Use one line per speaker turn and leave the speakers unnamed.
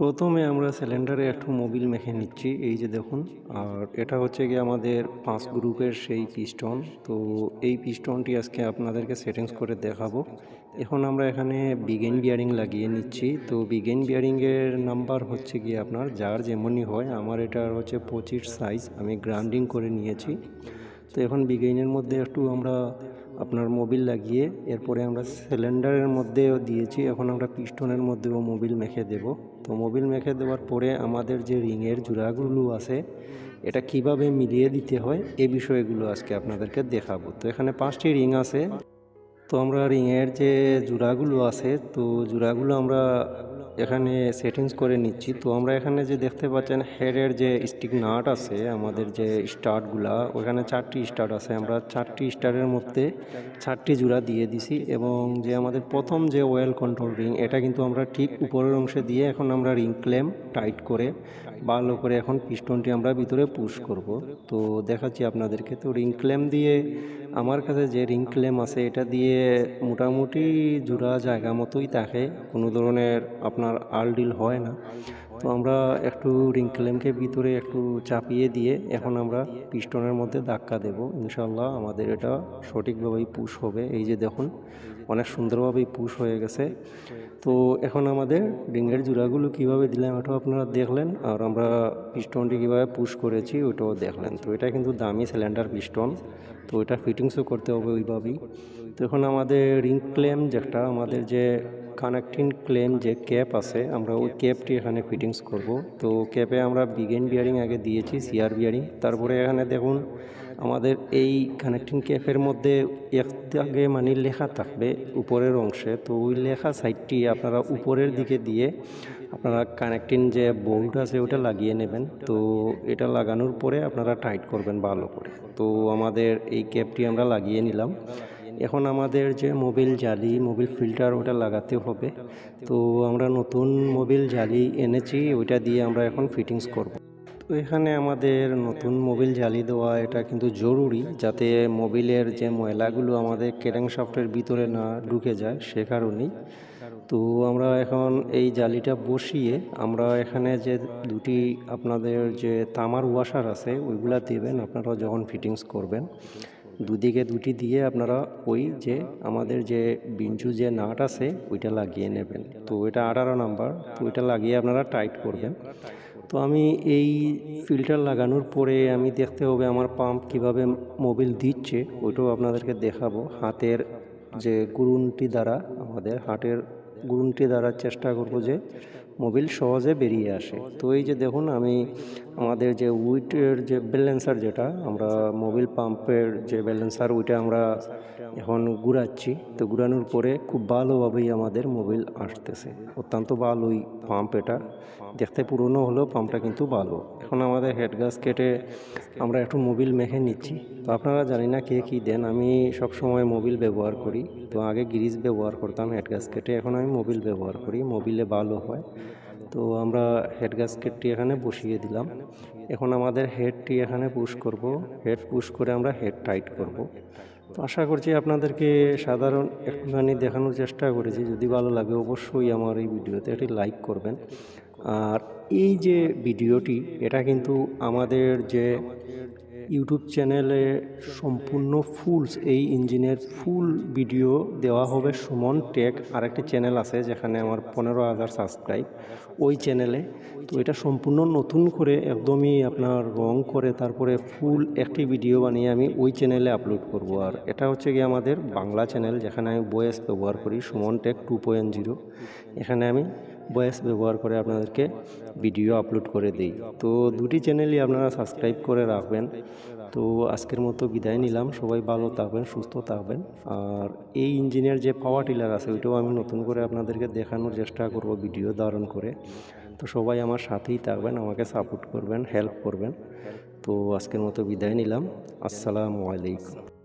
প্রথমে আমরা সিলিন্ডারে একটু মোবিল মেখে নিচ্ছি, এই যে দেখুন। আর এটা হচ্ছে গিয়ে আমাদের পাঁচ গ্রুপের সেই পিস্টন তো এই পিস্টনটি আজকে আপনাদেরকে সেটিংস করে দেখাবো। এখন আমরা এখানে বিগেন বিয়ারিং লাগিয়ে নিচ্ছি। তো বিগেন বিয়ারিংয়ের নাম্বার হচ্ছে গিয়ে আপনার, যার যেমনই হয়, আমার এটার হচ্ছে পঁচিশ সাইজ আমি গ্রাউন্ডিং করে নিয়েছি। তো এখন বিগেইনের মধ্যে একটু আমরা আপনার মোবিল লাগিয়ে এরপরে আমরা সিলিন্ডারের মধ্যেও দিয়েছি। এখন আমরা পিস্টনের মধ্যেও মোবিল মেখে দেব। তো মোবিল মেখে দেওয়ার পরে আমাদের যে রিংয়ের জোড়াগুলো আছে, এটা কীভাবে মিলিয়ে দিতে হয়, এ বিষয়গুলো আজকে আপনাদেরকে দেখাবো। তো এখানে পাঁচটি রিং আছে। তো আমরা রিংয়ের যে জোড়াগুলো আছে, তো জোড়াগুলো আমরা এখানে সেটিংস করে নিচ্ছি। তো আমরা এখানে যে দেখতে পাচ্ছেন হেডের যে স্টিক নাট আছে, আমাদের যে স্টার্টগুলা ওখানে চারটি স্টার্ট আছে। আমরা চারটি স্টারের মধ্যে চারটি জোড়া দিয়ে দিছি এবং যে আমাদের প্রথম যে ওয়েল কন্ট্রোল রিং এটা কিন্তু আমরা ঠিক উপরের অংশে দিয়ে এখন আমরা রিং ক্লেম টাইট করে ভালো করে এখন পিস্টনটি আমরা ভিতরে পুশ করব। তো দেখাচ্ছি আপনাদেরকে। তো রিং ক্লেম দিয়ে আমার কাছে যে রিং ক্লেম আছে, এটা দিয়ে মোটামুটি জোড়া জায়গা মতোই থাকে। কোনো ধরনের আপনার আল ডিল হয় না। তো আমরা একটু রিং ক্লেমকে ভিতরে একটু চাপিয়ে দিয়ে এখন আমরা পিস্টনের মধ্যে ধাক্কা দেব। ইনশাল্লাহ আমাদের এটা সঠিকভাবেই পুশ হবে। এই যে দেখুন অনেক সুন্দরভাবেই পুশ হয়ে গেছে। তো এখন আমাদের রিংয়ের জোড়াগুলো কীভাবে দিলাম এটাও আপনারা দেখলেন, আর আমরা পিস্টনটি কীভাবে পুশ করেছি ওইটাও দেখলেন। তো এটা কিন্তু দামি সিলিন্ডার পিস্টন তো এটা ফিটিংসও করতে হবে ওইভাবেই। তো এখন আমাদের রিং ক্লেম যেটা, আমাদের যে কানেক্টিং ক্লেম যে ক্যাপ আছে, আমরা ওই ক্যাপটি এখানে ফিটিংস করব। তো ক্যাপে আমরা বিগেন বিয়ারিং আগে দিয়েছি সিআর বিয়ারিং তারপরে এখানে দেখুন আমাদের এই কানেক্টিং ক্যাপের মধ্যে এক দাগে মানে লেখা থাকবে উপরের অংশে। তো ওই লেখা সাইডটি আপনারা উপরের দিকে দিয়ে আপনারা কানেক্টিং যে বোল্ট আছে ওটা লাগিয়ে নেবেন। তো এটা লাগানোর পরে আপনারা টাইট করবেন ভালো করে। তো আমাদের এই ক্যাপটি আমরা লাগিয়ে নিলাম। এখন আমাদের যে মোবিল জালি মোবিল ফিল্টার ওটা লাগাতে হবে। তো আমরা নতুন মোবিল জালি এনেছি, ওইটা দিয়ে আমরা এখন ফিটিংস করব। তো এখানে আমাদের নতুন মোবিল জালি দেওয়া, এটা কিন্তু জরুরি যাতে মোবিলের যে ময়লাগুলো আমাদের কেরাং সফটের ভিতরে না ঢুকে যায় সে কারণেই। তো আমরা এখন এই জালিটা বসিয়ে আমরা এখানে যে দুটি আপনাদের যে তামার ওয়াশার আছে, ওইগুলা দেবেন, আপনারা যখন ফিটিংস করবেন। দুদিকে দুটি দিয়ে আপনারা ওই যে আমাদের যে বিঞ্জু যে নাট আছে, ওইটা লাগিয়ে নেবেন। তো এটা আঠারো নাম্বার, তো ওইটা লাগিয়ে আপনারা টাইট করবেন। তো আমি এই ফিল্টার লাগানোর পরে আমি দেখতে হবে আমার পাম্প কীভাবে মোবিল দিচ্ছে, ওইটাও আপনাদেরকে দেখাবো। হাতের যে গুরুনটি দ্বারা, আমাদের হাটের গুরুনটি দ্বারা চেষ্টা করব যে মোবিল সহজে বেরিয়ে আসে। তো এই যে দেখুন, আমি আমাদের যে উইটের যে ব্যালেন্সার যেটা, আমরা মোবিল পাম্পের যে ব্যালেন্সার, ওইটা আমরা এখন ঘুরাচ্ছি। তো ঘুরানোর পরে খুব ভালোভাবেই আমাদের মোবিল আসতেছে। অত্যন্ত ভালোই পাম্প এটা। দেখতে পুরনো হলেও পাম্পটা কিন্তু ভালো। এখন আমাদের হেড গাছ কেটে আমরা একটু মোবিল মেখে নিচ্ছি। তো আপনারা জানি না কে কী দেন, আমি সব সময় মোবিল ব্যবহার করি। তো আগে গ্রিজ ব্যবহার করতাম হেড গাছ কেটে, এখন আমি মোবিল ব্যবহার করি। মোবিলে ভালো হয়। তো আমরা হেড গাস্কেটটি এখানে বসিয়ে দিলাম। এখন আমাদের হেডটি এখানে পুশ করব। হেড পুশ করে আমরা হেড টাইট করব। তো আশা করছি আপনাদেরকে সাধারণ একটুখানি দেখানোর চেষ্টা করেছি। যদি ভালো লাগে অবশ্যই আমার এই ভিডিওতে একটি লাইক করবেন। আর এই যে ভিডিওটি, এটা কিন্তু আমাদের যে ইউটিউব চ্যানেলে সম্পূর্ণ ফুলস এই ইঞ্জিনের ফুল ভিডিও দেওয়া হবে সুমন টেক আরেকটি চ্যানেল আছে যেখানে আমার পনেরো হাজার সাবস্ক্রাইব ওই চ্যানেলে তো এটা সম্পূর্ণ নতুন করে একদমই আপনার রং করে তারপরে ফুল একটি ভিডিও বানিয়ে আমি ওই চ্যানেলে আপলোড করব। আর এটা হচ্ছে গিয়ে আমাদের বাংলা চ্যানেল যেখানে আমি বয়েস ব্যবহার করি, Suman tech two point zero এখানে আমি ভয়েস ব্যবহার করে আপনাদেরকে ভিডিও আপলোড করে দিই। তো দুটি চ্যানেলই আপনারা সাবস্ক্রাইব করে রাখবেন। তো আজকের মতো বিদায় নিলাম। সবাই ভালো থাকবেন, সুস্থ থাকবেন। আর এই ইঞ্জিনের যে পাওয়ার টিলার আছে, ওইটাও আমি নতুন করে আপনাদেরকে দেখানোর চেষ্টা করব ভিডিও ধারণ করে। তো সবাই আমার সাথেই থাকবেন, আমাকে সাপোর্ট করবেন হেল্প করবেন। তো আজকের মতো বিদায় নিলাম। আসসালামু আলাইকুম।